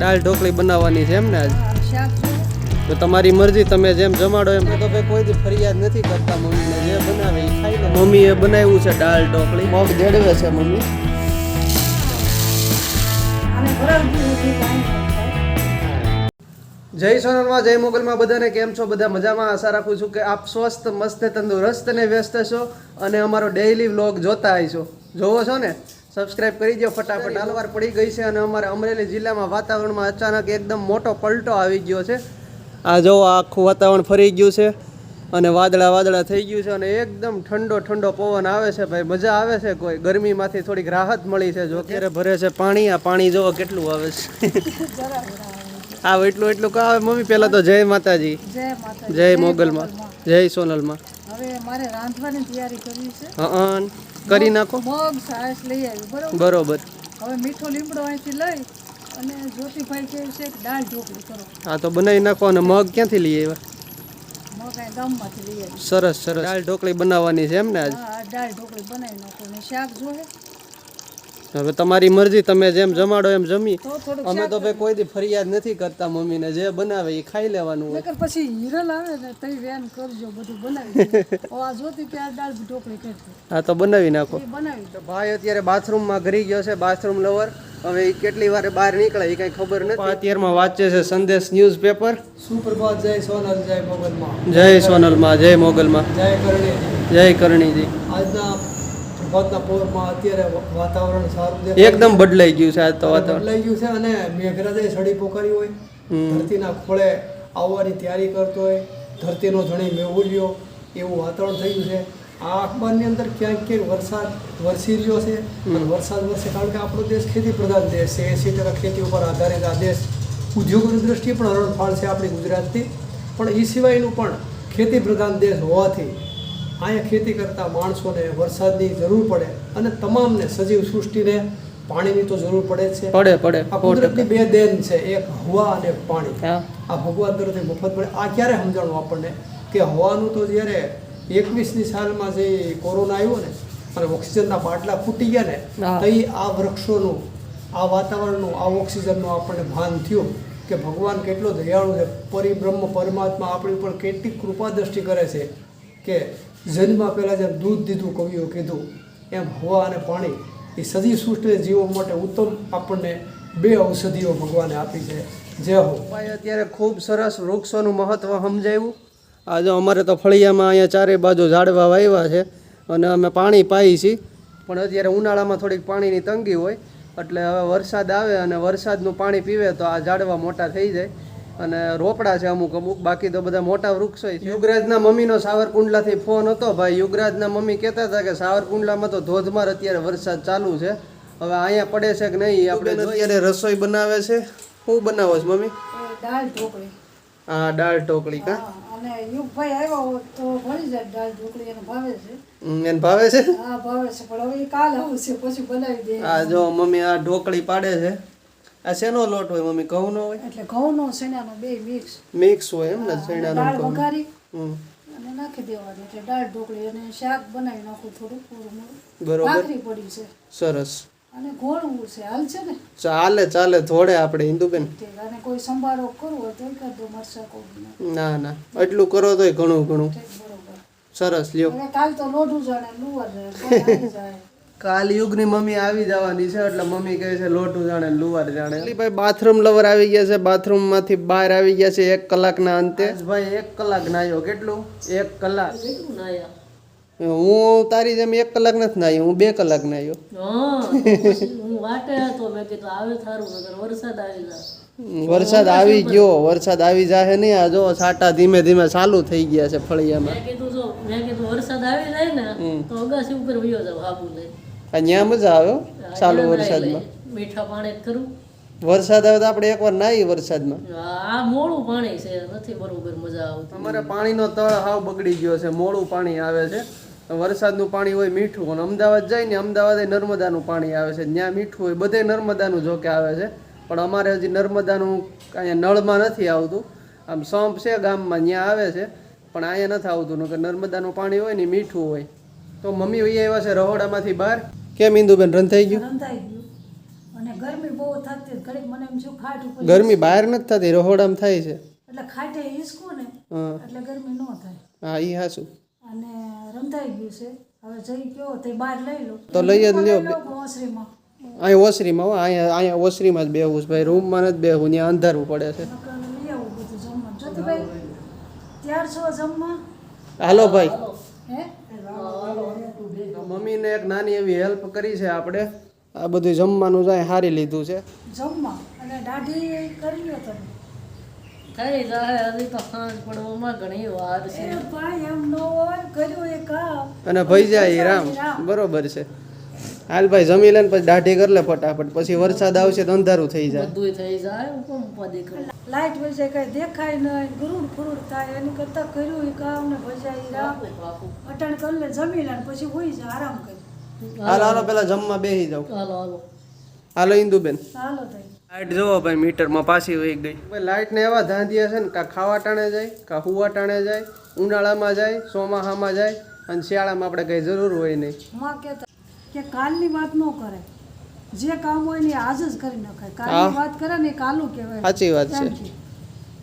દાળ ઢોકળી બનાવવાની છે એમ ને તો તમારી મરજી તમે જેમ જમાડો એમ. તો ભાઈ કોઈ ફરિયાદ નથી કરતા મમ્મીને જે બનાવે એ ખાઈ લે. મમ્મીએ બનાવ્યું છે દાળ ઢોકળી. મગ જડવે છે મમ્મી. જય સોનલમાં જય મોગલમાં બધાને કેમ છો? બધા મજામાં? આશા રાખું છું કે આપ સ્વસ્થ મસ્ત તંદુરસ્ત અને વ્યસ્ત છો અને અમારો ડેઇલી વ્લોગ જોતા આવીશો. જોવો છો ને? સબસ્ક્રાઇબ કરી દો ફટાફટ. હાલવાર પડી ગઈ છે અને અમારા અમરેલી જિલ્લામાં વાતાવરણમાં અચાનક એકદમ મોટો પલટો આવી ગયો છે. આ જો આખું વાતાવરણ ફરી ગયું છે અને વાદળા વાદળા થઈ ગયું છે અને એકદમ ઠંડો ઠંડો પવન આવે છે ભાઈ. મજા આવે છે કોઈ. ગરમીમાંથી થોડીક રાહત મળી છે. જો અત્યારે ભરે છે પાણી. આ પાણી જોવો કેટલું આવે છે. આવે એટલું એટલું કાવે મમ્મી પહેલાં તો જય માતાજી. જય માતાજી. જય મોગલમાં. જય સોનલમાં. હવે મારે રાંધવાની તૈયારી કરવી છે. હં કરી નાખો? મગ સાસ લઈ આવી બરોબર? બરોબર. હવે મીઠો લીમડો અહીંથી લઈ અને જ્યોતિભાઈ કહે છે કે દાળ ઢોકળી કરો. હા તો બનાવી નાખો અને મગ ક્યાંથી લઈ આવ્યા? મગ અહીં ગામમાંથી લઈ આવી. સરસ સરસ. દાળ ઢોકળી બનાવવાની છે એમ ને આજ? હા દાળ ઢોકળી બનાવી નાખો. અને શાક જોહે હવે તમારી મરજી તમે જેમ જમાડો એમ જમી. અમે તો ભાઈ કોઈ દી ફરિયાદ નથી કરતા મમ્મીને જે બનાવે એ ખાઈ લેવાનું હોય. પછી હિરલ આવે ને તઈ વેન કરજો બધું બનાવી ઓ આ જોતી કે આ દાળ ઢોકળી કરતી હા તો બનાવી નાખો. બનાવી તો ભાઈ અત્યારે બાથરૂમમાં ઘરી ગયો છે બાથરૂમ લવર હવે એ કેટલી વાર બહાર નીકળે એ કઈ ખબર નથી. અત્યારમાં વાંચે છે સંદેશ ન્યૂઝ પેપર સુપ્રભાત જય સોનલ જય મોગલમાં. જય સોનલમાં જય મોગલમાં. જય કરણી જય કરણીજી. આજના પ્રભાતના પોરમાં અત્યારે વાતાવરણ સારું છે. એકદમ બદલાઈ ગયું છે આજ તો વાતાવરણ. બદલાઈ ગયું છે અને મેઘરાજે સડી પોકારી હોય. ધરતીના ખોળે આવવાની તૈયારી કરતો હોય. ધરતીનો ધણી મેહુલ્યો એવું વાતાવરણ થયું છે. આ અખબારની અંદર ક્યાંક ક્યાંક વરસાદ વરસી રહ્યો છે. અને વરસાદ વરસે કારણ કે આપણો દેશ ખેતી પ્રધાન દેશ છે. એસી ટકા ખેતી ઉપર આધારિત આ દેશ ઉદ્યોગોની દ્રષ્ટિએ પણ હરણફાળ છે આપણી ગુજરાતની. પણ એ સિવાયનું પણ ખેતી પ્રધાન દેશ હોવાથી અહીંયા ખેતી કરતા માણસોને વરસાદની જરૂર પડે અને તમામને સજીવ સૃષ્ટિને પાણીની તો જરૂર પડે છે. પડે પડે આ કુદરતની બે દેન છે એક હવા અને પાણી. આ ભગવાન તરફથી મફત મળે. આ ક્યારે સમજાણું આપણને? કે હવાનું તો જ્યારે એકવીસની સાલમાં જે કોરોના આવ્યો ને અને ઓક્સિજનના બાટલા ફૂટી ગયા ને. તઈ આ વૃક્ષોનું આ વાતાવરણનું આ ઓક્સિજનનું આપણને ભાન થયું કે ભગવાન કેટલો દયાળુ છે. પરિબ્રહ્મ પરમાત્મા આપણી ઉપર કેટલી કૃપા દ્રષ્ટિ કરે છે. કે જન્મ પહેલાં જેમ દૂધ દીધું, કવિઓ કીધું, એમ હવા અને પાણી, એ સજી સૃષ્ટિને જીવો માટે ઉત્તમ આપણને બે ઔષધિઓ ભગવાને આપી છે. જય હો. ભાઈ, અત્યારે ખૂબ સરસ વૃક્ષોનું મહત્ત્વ સમજાવ્યું આજે અમારે તો ફળિયામાં અહીંયા ચારે બાજુ ઝાડવા વાવ્યા છે અને અમે પાણી પાઈ છીએ. પણ અત્યારે ઉનાળામાં થોડીક પાણીની તંગી હોય, એટલે હવે વરસાદ આવે અને વરસાદનું પાણી પીવે તો આ ઝાડવા મોટા થઈ જાય. અને રોપડા છે અમુક અમુક બાકી તો બધા મોટા વૃક્ષો છે. યુગરાજના મમ્મીનો સાવરકુંડલાથી ફોન હતો. ભાઈ યુગરાજના મમ્મી કહેતા હતા કે સાવરકુંડલામાં તો ધોધમાર અત્યારે વરસાદ ચાલુ છે. હવે અહીંયા પડે છે કે નહીં આપણે અત્યારે રસોઈ બનાવે છે. શું બનાવો છો મમ્મી? દાળ ઢોકળી. હા દાળ ઢોકળી કા? અને યુગભાઈ આવ્યો તો મળી જાય દાળ ઢોકળી એને ભાવે છે. હમ, એને ભાવે છે? હા ભાવે છે પણ હવે કાલ આવું છે પછી બનાવી દે. આ જો મમ્મી આ ઢોકળી પાડે છે. આ શેનો લોટ હોય મમ્મી ઘઉંનો હોય? એટલે ઘઉંનો શેણાનો બે મિક્સ. મિક્સ હોય એમ ને શેણાનો દાળ વઘારી અને નાખી દેવાની એટલે દાળ ઢોકળી અને શાક બનાવી નાખું થોડું પૂરું બરોબર. ભાખરી પડી છે. સરસ. અને ઘોળવું છે હાલ છે ને? ચાલે ચાલે થોડે આપણે હિન્દુબેન. અને કોઈ સંભારો કરવો હોય તો એકાદ દો મરચા કોબીના ના. ના એટલું કરો તોય ઘણું ઘણું. બરોબર. સરસ લ્યો. કાલ તો લોઢું જાણે લુવર જાય. કાલ યુગની મમ્મી આવી જવાની છે એટલે મમ્મી કહે છે લોટું જાણે લુવાર જાણે. ભાઈ બાથરૂમ લવર આવી ગયા છે બાથરૂમમાંથી બહાર આવી ગયા છે એક કલાકના અંતે. ભાઈ એક કલાક નાયો. કેટલું? એક કલાક. હું તારી જેમ એક કલાક નથી નાયો હું બે કલાક નાયો. હા હું વાટે હતો મેં કીધું આવે થારું નગર વરસાદ આવી જાય. વરસાદ આવી ગયો વરસાદ આવી જાહે નહીં આ જો સાટા ધીમે ધીમે ચાલુ થઈ ગયા છે ફળિયામાં. મેં કીધું જો મેં કીધું વરસાદ આવી જાય ને તો અગાસી ઉપર વયો જાવ આબુ લઈ ન્યા મજા આવે હો, ચાલુ વરસાદમાં. મીઠા પાણી ખરું. વરસાદ આવે તો આપણે એકવાર નાહી વરસાદમાં. આ મોડું પાણી છે નથી બરોબર મજા આવતી. અમારે પાણીનો તળ હાવ બગડી ગયો છે મોડું પાણી આવે છે. વરસાદનું પાણી હોય મીઠું અને અમદાવાદ જાય ને અમદાવાદ નર્મદાનું પાણી આવે છે. ત્યાં મીઠું હોય બધે નર્મદાનું જોકે આવે છે. પણ અમારે હજી નર્મદાનું અહીંયા નળમાં નથી આવતું. આમ સંપ છે ગામમાં ત્યાં આવે છે. પણ અહીંયા નથી આવતું કે નર્મદાનું પાણી હોય ને મીઠું હોય. તો મમ્મી વહી આવ્યા છે રહોડામાંથી બહાર. કેમ ઇન્દુબેન રન થઈ ગયું? રંધાઈ ગયું. અને ગરમી બહુ થતી ઘડીક મને એમ શું ખાટ ઉપર ગરમી બહાર નથી થતી રહોડામાં થાય છે. એટલે ખાટે હિસકું ને એટલે ગરમી ન થાય. હા એ હાસું અને રંધાઈ ગયું છે. હવે જઈ ગયો તે બહાર લઈ લો. તો લઈ જ લ્યો. ઓસરીમાં. અહીંયા ઓસરીમાં હો અહીંયા અહીંયા ઓસરીમાં જ બેહવું છે ભાઈ. રૂમમાં નથી બેહવું ત્યાં અંધારું પડે છે. ત્યાર છો જમવા? હાલો ભાઈ. હે? તો એક નાની એવી હેલ્પ કરી છે આપણે. આ બધું જમવાનું જાય હારી લીધું છે. જમવા? અને દાઢી કરી લો તમે. થઈ જાય હજી તો સાંજ પડવામાં ઘણી વાર છે. ભાઈ એમ ન હોય કર્યું એ અને ભઈ જાય રામ. બરોબર છે. હાલ ભાઈ જમી લે ને પછી દાઢી કરી લે ફટાફટ. પછી વરસાદ આવશે તો અંધારું થઈ જાય. બધું થઈ જાય ઉપાધિ કરું? લાઈટ વજે કઈ દેખાય નહીં ગુરુડ ફુરુડ થાય એની કરતા કર્યું એ કામ ને ભજાઈ રામ અટણ કરી લે જમી લે પછી હોઈ જાય આરામ કરી. હાલો હાલો પેલા જમવા બેસી જાવ હાલો હાલો. હાલો ઇન્દુબેન. હાલો લાઈટ જોવો ભાઈ મીટરમાં પાછી વહી ગઈ. ભાઈ લાઈટને એવા ધાંધિયા છે ને કાં ખાવા ટાણે જાય કાં હુવા ટાણે જાય ઉનાળામાં જાય ચોમાહામાં જાય અને શિયાળામાં આપણે કઈ જરૂર હોય નહીં. કે કાલની વાત ન કરે. જે કામ હોય ને આજ જ કરી નખાય કાલની વાત કરે ને કાલું કહેવાય. સાચી વાત છે.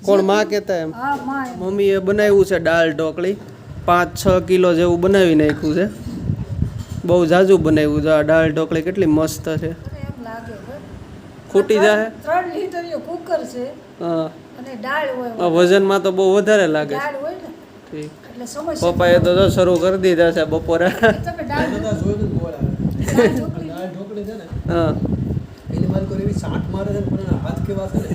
કોણમાં કહેતા એમ? હા માં મમ્મીએ બનાવ્યું છે દાળ ઢોકળી. પાંચ છ કિલો જેવું બનાવી નાખ્યું છે. બહુ જાજુ બનાવ્યું છે. આ દાળ ઢોકળી કેટલી મસ્ત છે. ખૂટી જાય ત્રણ લીટર કુકર છે. હા. અને દાળ હોય આ વજનમાં તો બહુ વધારે લાગે દાળ હોય ને ઠીક. એટલે સમસ્યા પપ્પાએ તો શરૂ કરી દીધા છે બપોરે. તમે દાળ બધા ઢોકળી છે ને હા. એની મારી કોઈ એવી સાંઠ મારે છે ને હાથ કેવા છે ને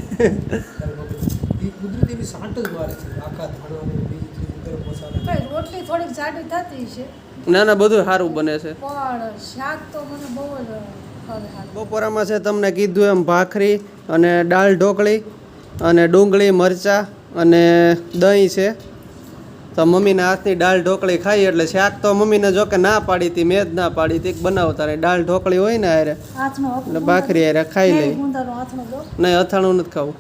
એ કુદરતી એવી સાંઠ જ મારે છે આખા ધાણા બીજી ગરમ મસાલા. રોટલી થોડીક જાડી થતી છે. ના ના બધું સારું બને છે. પણ શાક તો મને બહુ જ બપોરામાં છે તમને કીધું એમ ભાખરી અને દાળ ઢોકળી અને ડુંગળી મરચાં અને દહીં છે. તો મમ્મીના હાથની દાળ ઢોકળી ખાઈ એટલે શાક તો મમ્મીને જો કે ના પાડી હતી મેં જ ના પાડી હતી બનાવતા રહી. દાળ ઢોકળી હોય ને હારે એટલે ભાખરી હારે ખાઈ લઈ નહીં અથાણું નથી ખાવું.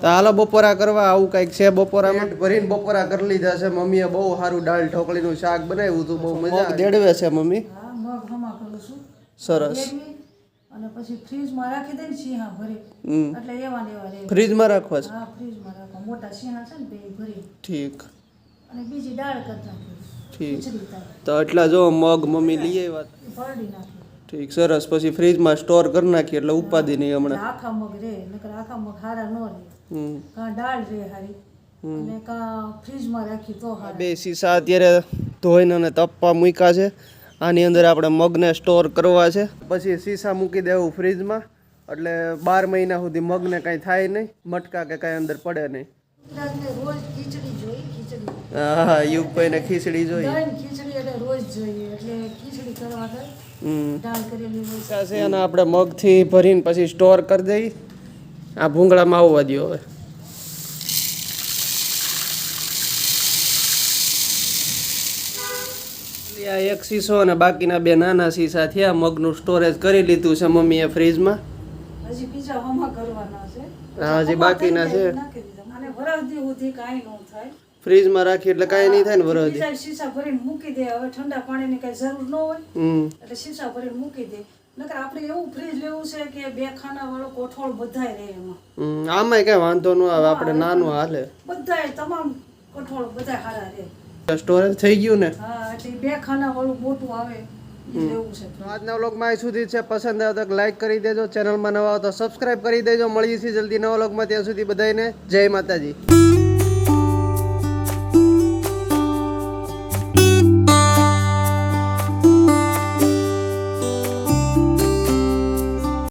તો હાલો બપોરા કરવા આવું કંઈક છે બપોરામાં ભરીને બપોરા કરી લીધા છે. મમ્મીએ બહુ સારું દાળ ઢોકળીનું શાક બનાવ્યું હતું બહુ મજા દેડવે છે મમ્મી? હા મગ હમા કરું છું. સરસ. અને પછી ફ્રીજમાં રાખી દે ને સિંહા ભરી. એટલે એવા ને એવા રહે ફ્રીજમાં રાખવા છે? હા ફ્રીજમાં રાખો મોટા સિંહા છે ને બે ભરી. ઠીક. અને બીજી દાળ કરતા ઠીક. તો એટલા જો મગ મમ્મી લઈ આવ્યા ભરડી નાખી. ઠીક સરસ. પછી ફ્રીજમાં સ્ટોર કરી નાખીએ એટલે ઉપાધિ નહીં હમણાં. આખા મગ રે નકર આખા મગ હારા ન રે. હમ. કાં દાળ રે હારી અને કા ફ્રીજમાં રાખી તો હા બે સીસા અત્યારે ધોઈને અને તપવા મૂક્યા છે. આની અંદર આપણે મગને સ્ટોર કરવા છે. પછી સીસા મૂકી દેવું ફ્રીજમાં એટલે બાર મહિના સુધી મગને કાંઈ થાય નહીં. મટકા કે કાંઈ અંદર પડે નહીં. હા જોઈએ. દહીં ખીચડી જોઈએ. આપણે મગથી ભરીને પછી સ્ટોર કરી દઈ. આ ભૂંગળામાં આવવા દો હવે. આ એક શીશો અને બાકીના બે નાના શીશા થયા. મગનું સ્ટોરેજ કરી લીધું છે મમ્મીએ ફ્રીજમાં હજી બીજા હમા કરવાના છે. હા, હજી બાકીના છે. અને વરસદી સુધી કાઈ ન થાય. ફ્રીજમાં રાખી એટલે કાંઈ નહીં થાય ને વરસદી શીશા ભરીને મૂકી દે. હવે ઠંડા પાણીની કઈ જરૂર ન હોય. હમ. એટલે શીશા ભરીને મૂકી દે. નકર આપણે એવું ફ્રીજ લેવું છે કે બે ખાના વાળો કોઠોળ બધાય રહે એમાં. આમાંય કઈ વાંધો ન આવે. આપણે નાનું હાલે. બધાય તમામ કઠોળ બધાય હારા રહે. સ્ટોરેજ થઈ ગયું ને? હા એટલે બે ખાના વાળું મોટું આવે છે. આજના વ્લોગમાં અહીં સુધી છે. પસંદ આવે તો લાઈક કરી દેજો. ચેનલમાં નવા હો તો સબસ્ક્રાઇબ કરી દેજો. મળીએ છીએ જલ્દી નવા વ્લોગમાં. ત્યાં સુધી બધાને જય માતાજી.